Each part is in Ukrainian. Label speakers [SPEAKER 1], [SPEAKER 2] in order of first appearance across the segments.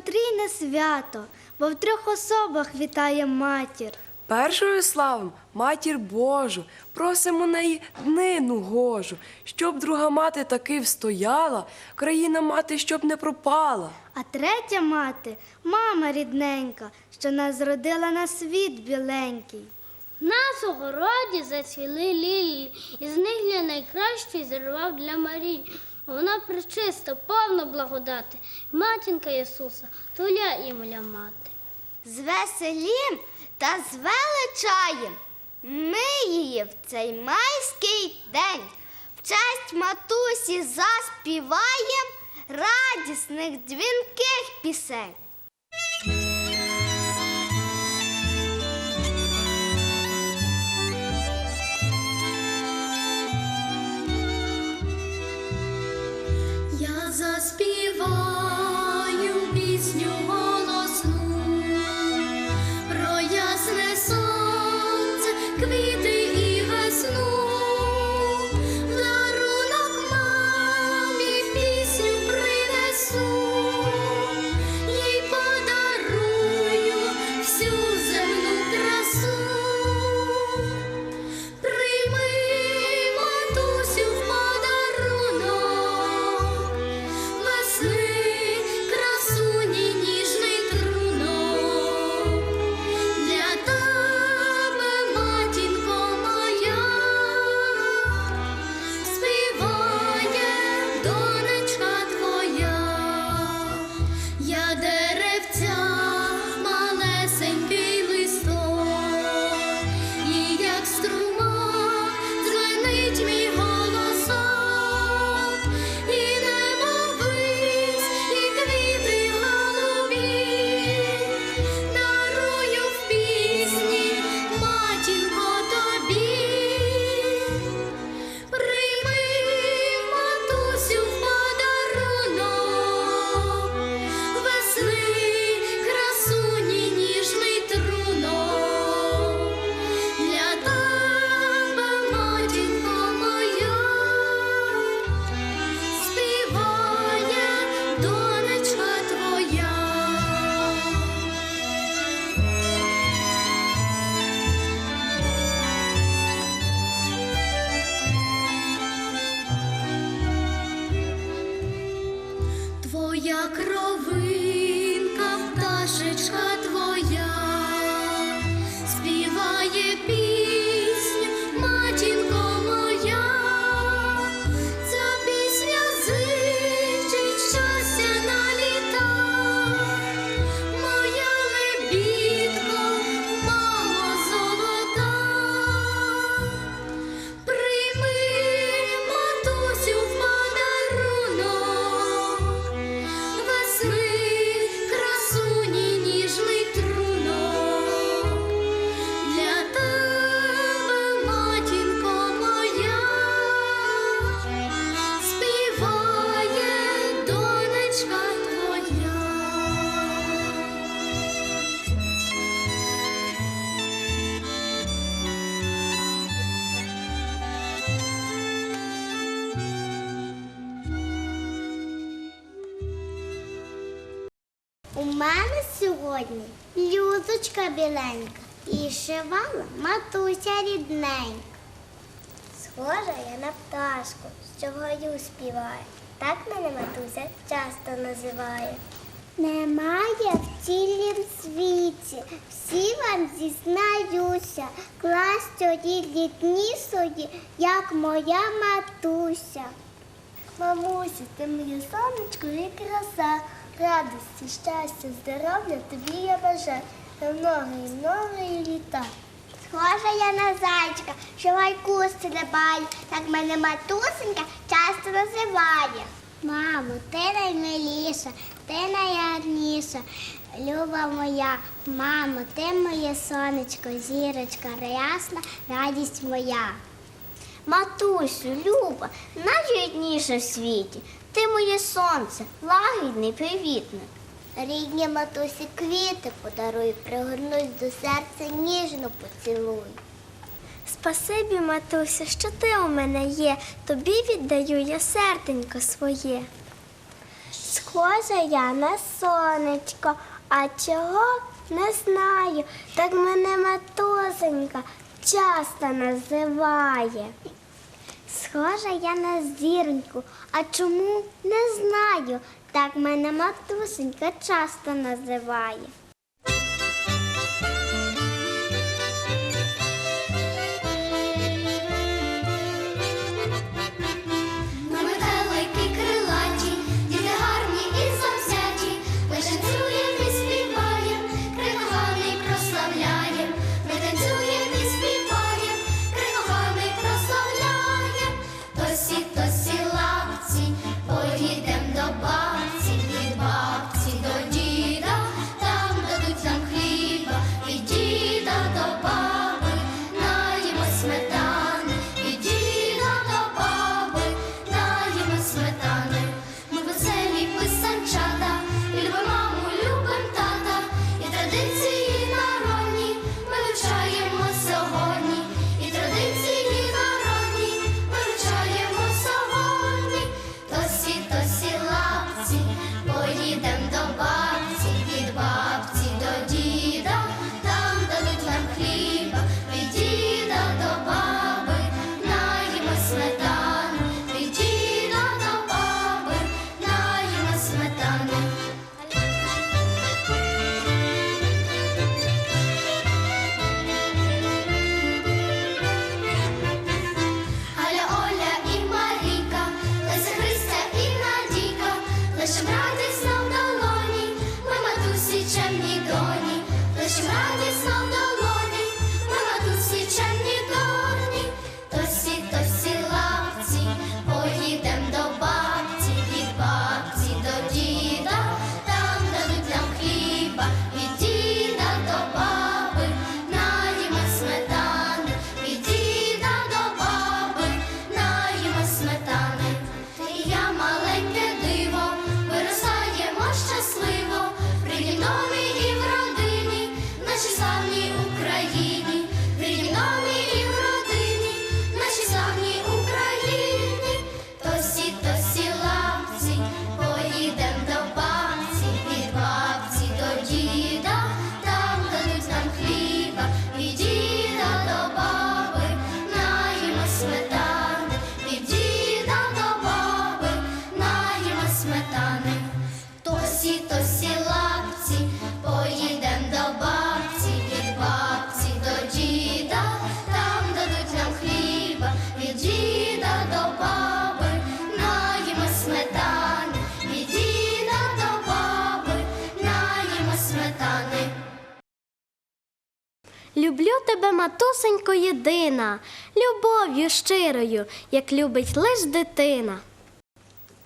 [SPEAKER 1] потрійне свято, бо в трьох особах вітає матір.
[SPEAKER 2] Першою славом матір Божу, просимо неї днину гожу, щоб друга мати таки встояла, країна мати, щоб не пропала.
[SPEAKER 1] А третя мати мама рідненька, що нас зродила на світ біленький.
[SPEAKER 3] Нас у городі зацвіли лілії, із них я найкращий зірвав для Марії. Вона причиста, повна благодати. Матінка Ісуса, туля імля мати.
[SPEAKER 1] З веселім та з величаєм ми її в цей майський день в честь матусі заспіваєм радісних дзвінких пісень.
[SPEAKER 4] Як ровинка пташечка.
[SPEAKER 1] У мене сьогодні блюзочка біленька і шивала матуся рідненька. Схожа я на пташку, що вгорю співає. Так мене матуся часто називає. Немає в цілім світі, всі вам зізнаюся, кластю рідні собі, як моя матуся. Мамуся, ти моє сонечко і краса, радості, щастя, здоров'я тобі я бажаю на многі многі літа. Схожа я на зайчика, що гайку стрибає, так мене матусенька часто називає. Мамо, ти наймиліша, ти найгарніша, люба моя, мамо, ти моє сонечко, зірочка, ясна, радість моя. Матусю, Люба, найрідніша в світі. Ти моє сонце, лагідний, привітний. Рідні матусі квіти подаруй, пригорнусь до серця, ніжно поцілуй. Спасибі, матуся, що ти у мене є, тобі віддаю я серденько своє. Схожа я на сонечко, а чого не знаю, так мене матусенька часто називає. Схожа я на зіроньку, а чому не знаю, так мене матусенька часто називає.
[SPEAKER 5] Матусенько, єдина, любов'ю щирою, як любить лиш дитина.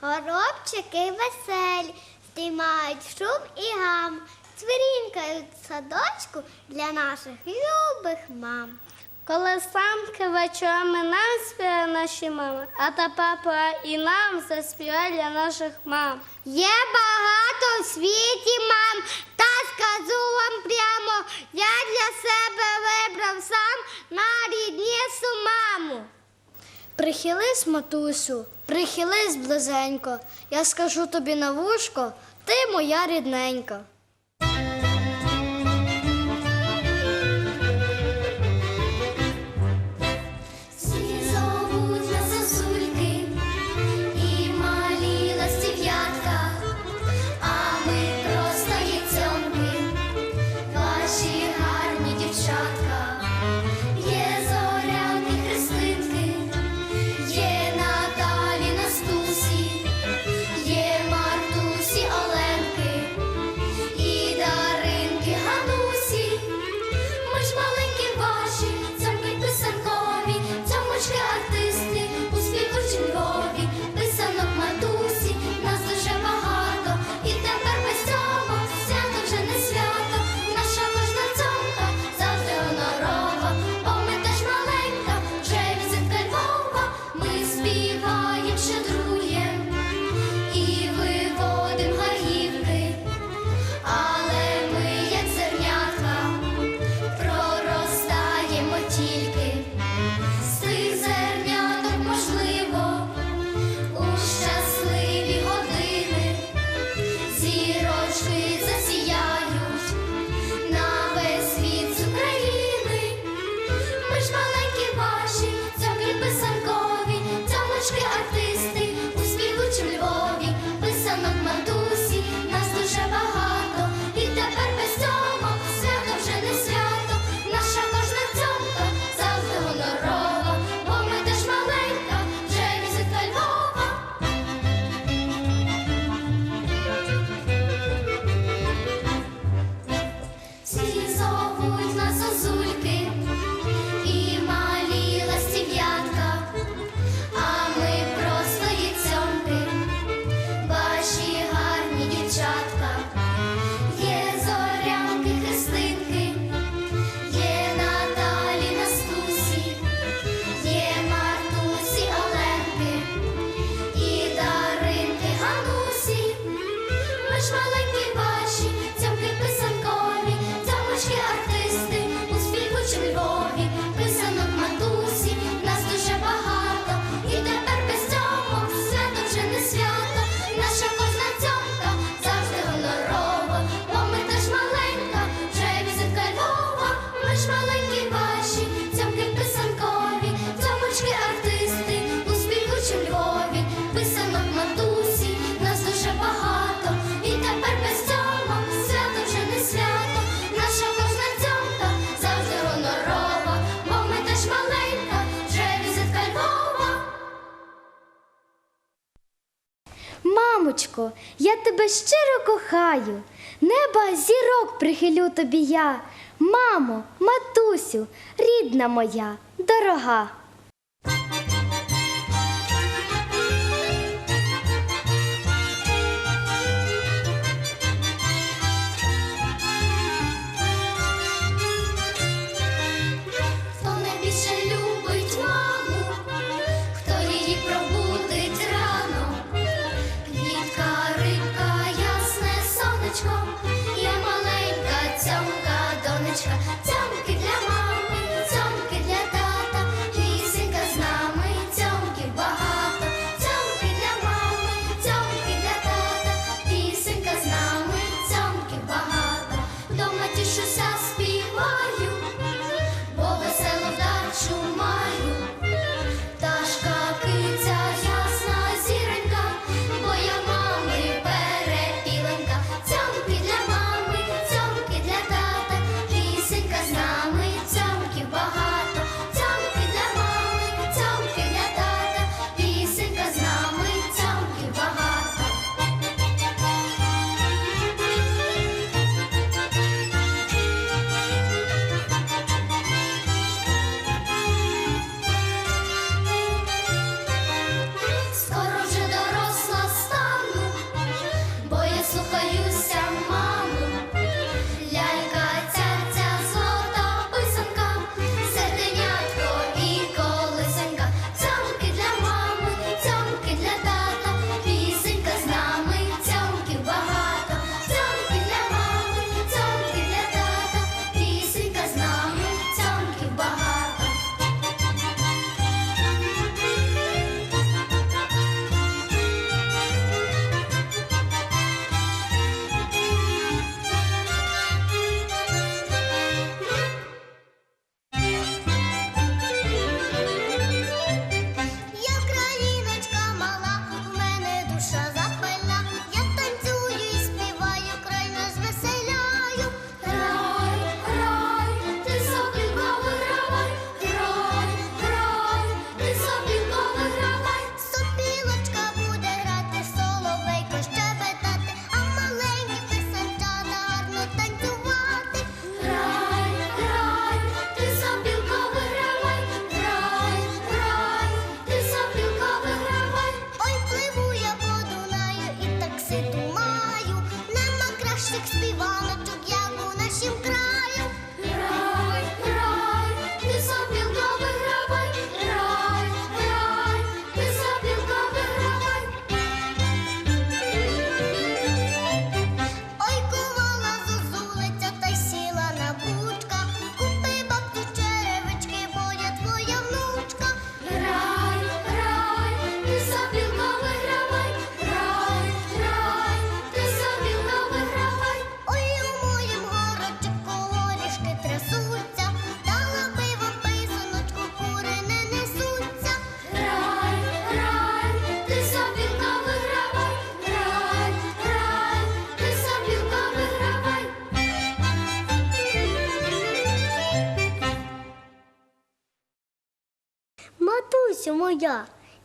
[SPEAKER 1] Горобчики веселі, стіймають шум і гам, цвірінькають в садочку для наших любих мам.
[SPEAKER 3] Колесанки вечорами нам співає наші мами, а та папа і нам заспіває для наших мам.
[SPEAKER 1] Є багато в світі мам, та скажу вам прямо, я для себе вибрав сам найріднішу маму.
[SPEAKER 5] Прихились, матусю, прихились близенько. Я скажу тобі на вушко, ти моя рідненька.
[SPEAKER 1] тебе щиро кохаю, неба зірок прихилю тобі я, мамо, матусю, рідна моя, дорога.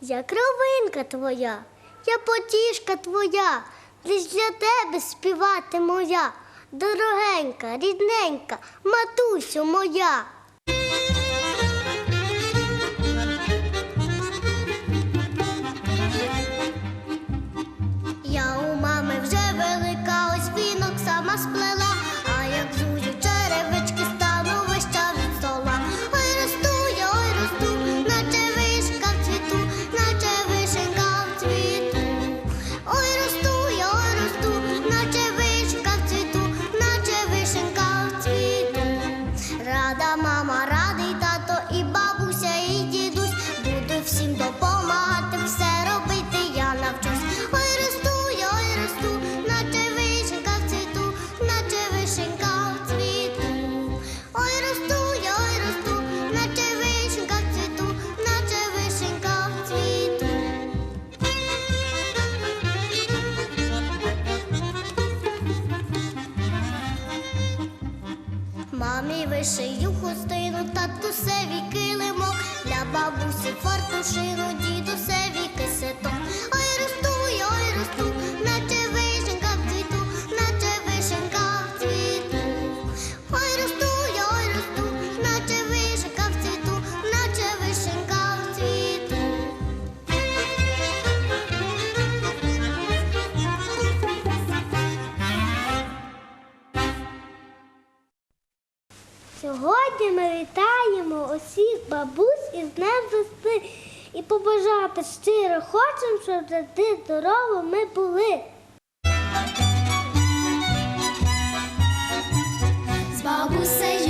[SPEAKER 6] Я
[SPEAKER 7] кровинка твоя, я потішка твоя, лиш для тебе співати моя, дорогенька, рідненька, матусю моя. бабусь і
[SPEAKER 3] з днем вести і побажати щиро хочемо, щоб завжди здорово ми були.
[SPEAKER 1] З бабусею